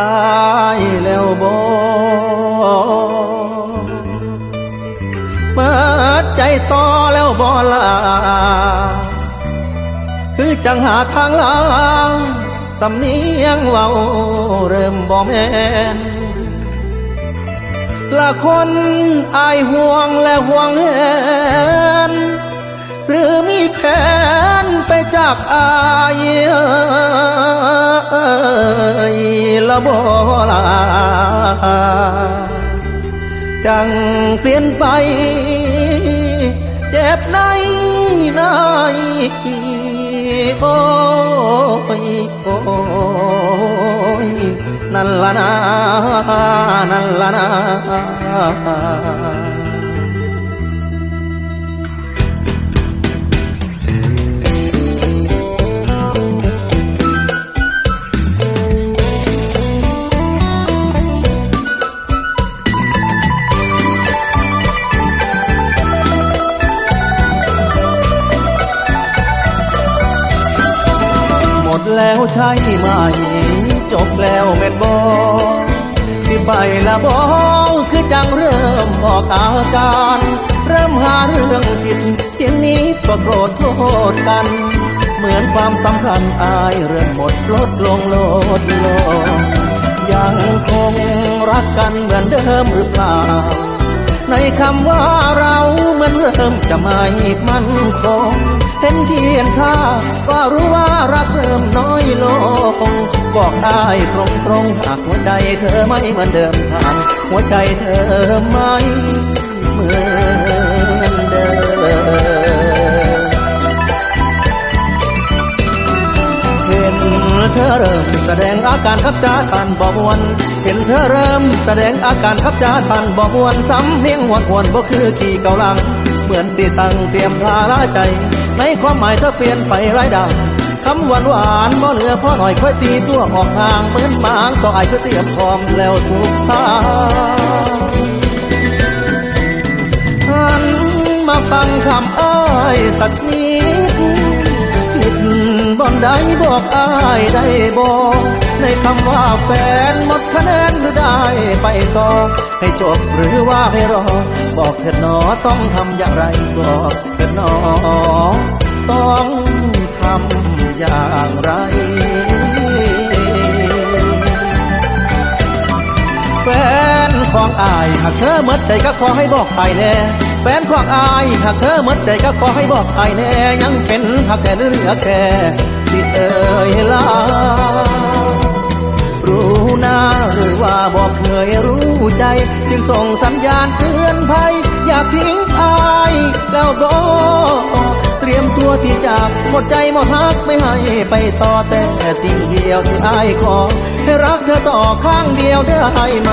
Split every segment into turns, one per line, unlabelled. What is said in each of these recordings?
อายแล้วบ่เปิดใจต่อแล้วบ่ลาคือจังหาทางลางสำเนียงเว้าเริ่มบ่แม่นละคนอายห่วงและห่วงแหนหรือมีแผนไปจากอาย ละบ่ลาจังเปลี่ยนไปเจ็บในในโอ้ยโอ้ยนั่นละนะนั่นละนะ ดแล้วใช่ไหม จบแล้วแม่นบอสิไปละบอคือจังเริ่มออกอาการ เริ่มหาเรื่องผิดเที่ยงนี้ก็โกรธโทษกัน เหมือนความสำคัญอายเริ่มหมดลดลงลดลงยังคงรักกันเหมือนเดิมหรือเปล่า ในคำว่าเราเหมือนเริ่มจะไม่มั่นคงเห็นเทียนท่าก็รู้ว เริ่มน้อยลง บอกได้ตรงตรงหากหัวใจเธอไม่เหมือนเดิมทางหัวใจเธอไม่เหมือนเดิมเห็นเธอเริ่มแสดงอาการขับจ้าทันบ่มวนเห็นเธอเริ่มแสดงอาการขับจ้าทันบ่มวนสำเนียงหวนหวนบ่คือขี่เกาลัง เหมือนสีตังเตรียมทาลาใจ ในความหมายเธอเปลี่ยนไปไร้ดาว คำหวานหวานบ่เหลือพ่อหน่อยค่อยตีตัวออกห่างเหมือนหมางต่อไอ้คือเตรียมพร้อมแล้วทุกทางหันมาฟังคำอ้ายสักนิดผิดบ่นใดบอกอ้ายได้บอกในคำว่าแฟนหมดคะแนนหรือได้ไปต่อให้จบหรือว่าให้รอ บอกเถิดหนอต้องทำอย่างไรบอกเถิดหนอต้อง อย่างไร แฟนของอายหากเธอหมดใจก็ขอให้บอกไปแน่แฟนของอายหากเธอหมดใจก็ขอให้บอกไปแน่ยังเป็นหักแต่เหลือแค่ที่เอ่ยลารู้หน้าหรือว่าบอกเคยรู้ใจ จึงส่งสัญญาณเตือนภัย อย่าทิ้งอายแล้วบอก ตรียมตัวที่จะหมดใจหมดฮักไม่ให้ไปต่อแต่สิ่งเดียวที่อายขอให้รักเธอต่อข้างเดียวได้ไหม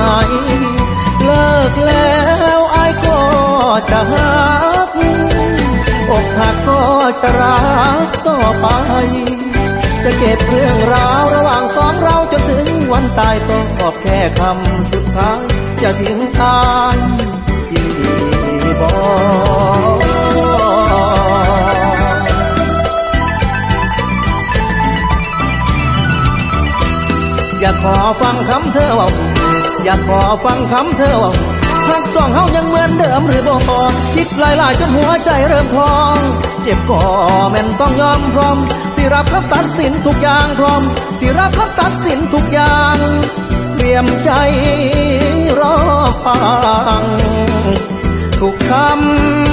เลิกแล้วอายก็จะหักอกหักก็จะรักต่อไป จะเก็บเรื่องราวระหว่างสองเราจนถึงวันตายต้องขอบแค่คำสุดท้ายอย่าทิ้งอายอีบอก อยากขอฟังคำเธอว่าอยากขอฟังคำเธอว่าหากสองเฮายังเหมือนเดิมหรือบ่คิดหลายๆจนหัวใจเริ่มพอง เจ็บก็แม่นต้องยอมพร้อม สิรับคำตัดสินทุกอย่างพร้อม สิรับคำตัดสินทุกอย่างเตรียมใจรอฟังทุกคำ